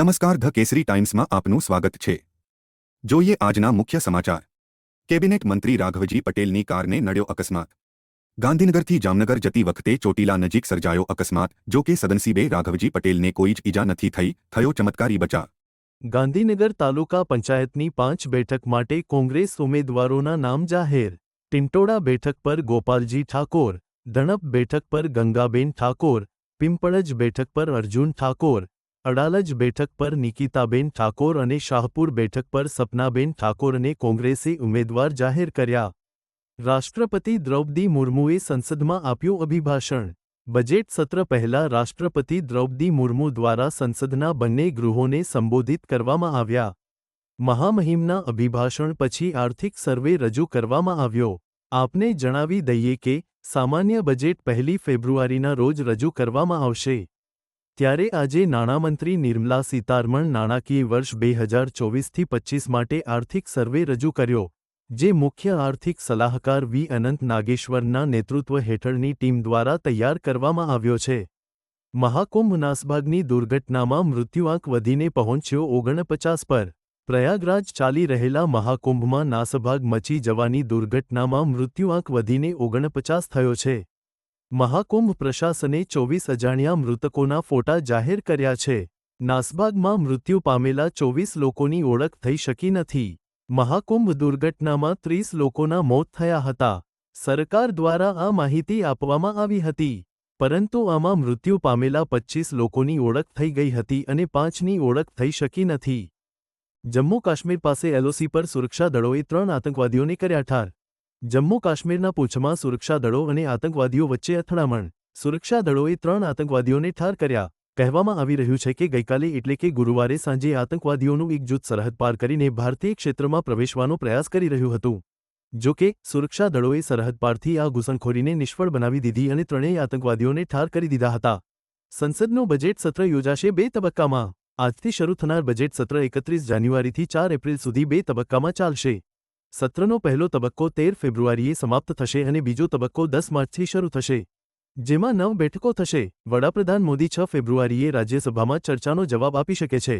નમસ્કાર ધ કેસરી ટાઈમ્સમાં આપનું સ્વાગત છે. જોઈએ આજના મુખ્ય સમાચાર. કેબિનેટ મંત્રી રાઘવજી પટેલની કારને નડ્યો અકસ્માત. ગાંધીનગરથી જામનગર જતી વખતે ચોટીલા નજીક સર્જાયો અકસ્માત, જો કે સદનસીબે રાઘવજી પટેલને કોઈ જ ઈજા નથી થઈ, થયો ચમત્કારી બચાવ. ગાંધીનગર તાલુકા પંચાયતની પાંચ બેઠક માટે કોંગ્રેસ ઉમેદવારોના નામ જાહેર. ટિંટોડા બેઠક પર ગોપાલજી ઠાકોર, ધણપ બેઠક પર ગંગાબેન ઠાકોર, પિંપળજ બેઠક પર અર્જુન ઠાકોર અડાલજ બેઠક પર નિકિતાબેન ઠાકોર અને શાહપુર બેઠક પર સપનાબેન ઠાકોરને કોંગ્રેસે ઉમેદવાર જાહેર કર્યા. રાષ્ટ્રપતિ દ્રૌપદી મુર્મુએ સંસદમાં આપ્યું અભિભાષણ. બજેટ સત્ર પહેલા રાષ્ટ્રપતિ દ્રૌપદી મુર્મુ દ્વારા સંસદના બંને ગૃહોને સંબોધિત કરવામાં આવ્યા. મહામહિમના અભિભાષણ પછી આર્થિક સર્વે રજૂ કરવામાં આવ્યો. આપને જણાવી દઈએ કે, સામાન્ય બજેટ પહેલી ફેબ્રુઆરીના રોજ રજૂ કરવામાં આવશે. ત્યારે આજે નાણામંત્રી નિર્મલા સીતારમણ નાણાકીય વર્ષ બે હજાર ચોવીસથી પચ્ચીસ માટે આર્થિક સર્વે રજૂ કર્યો, જે મુખ્ય આર્થિક સલાહકાર વી. અનંત નાગેશ્વરના નેતૃત્વ હેઠળની ટીમ દ્વારા તૈયાર કરવામાં આવ્યો છે. મહાકુંભ નાસભાગની દુર્ઘટનામાં મૃત્યુઆંક વધીને પહોંચ્યો ઓગણપચાસ પર. પ્રયાગરાજ ચાલી રહેલા મહાકુંભમાં નાસભાગ મચી જવાની દુર્ઘટનામાં મૃત્યુઆંક વધીને ઓગણપચાસ થયો છે. મહાકુંભ પ્રશાસને ચોવીસ અજાણ્યા મૃતકોના ફોટા જાહેર કર્યા છે. નાસબાગમાં મૃત્યુ પામેલા ચોવીસ લોકોની ઓળખ થઈ શકી નથી. મહાકુંભ દુર્ઘટનામાં ત્રીસ લોકોના મોત થયા હતા. સરકાર દ્વારા આ માહિતી આપવામાં આવી હતી. પરંતુ આમાં મૃત્યુ પામેલા પચ્ચીસ લોકોની ઓળખ થઈ ગઈ હતી અને પાંચની ઓળખ થઈ શકી નથી. જમ્મુ કાશ્મીર પાસે એલઓસી પર સુરક્ષા દળોએ ત્રણ આતંકવાદીઓને કર્યા ઠાર. જમ્મુ કાશ્મીરના પૂંછમાં સુરક્ષા દળો અને આતંકવાદીઓ વચ્ચે અથડામણ. સુરક્ષા દળોએ ત્રણ આતંકવાદીઓને ઠાર કર્યા. કહેવામાં આવી રહ્યું છે કે ગઈકાલે એટલે કે ગુરુવારે સાંજે આતંકવાદીઓનું એક જૂથ સરહદ પાર કરીને ભારતીય ક્ષેત્રમાં પ્રવેશવાનો પ્રયાસ કરી રહ્યું હતું. જો કે, સુરક્ષા દળોએ સરહદ પારથી આ ઘૂસણખોરીને નિષ્ફળ બનાવી દીધી અને ત્રણેય આતંકવાદીઓને ઠાર કરી દીધા હતા. સંસદનું બજેટ સત્ર યોજાશે બે તબક્કામાં. આજથી શરૂ થનાર બજેટ સત્ર એકત્રીસ જાન્યુઆરીથી ચાર એપ્રિલ સુધી બે તબક્કામાં ચાલશે. સત્રનો પહેલો તબક્કો તેર ફેબ્રુઆરીએ સમાપ્ત થશે અને બીજો તબક્કો દસ માર્ચથી શરૂ થશે. જેમાં નવ બેઠકો થશે. વડાપ્રધાન મોદી છ ફેબ્રુઆરીએ રાજ્યસભામાં ચર્ચાનો જવાબ આપી શકે છે.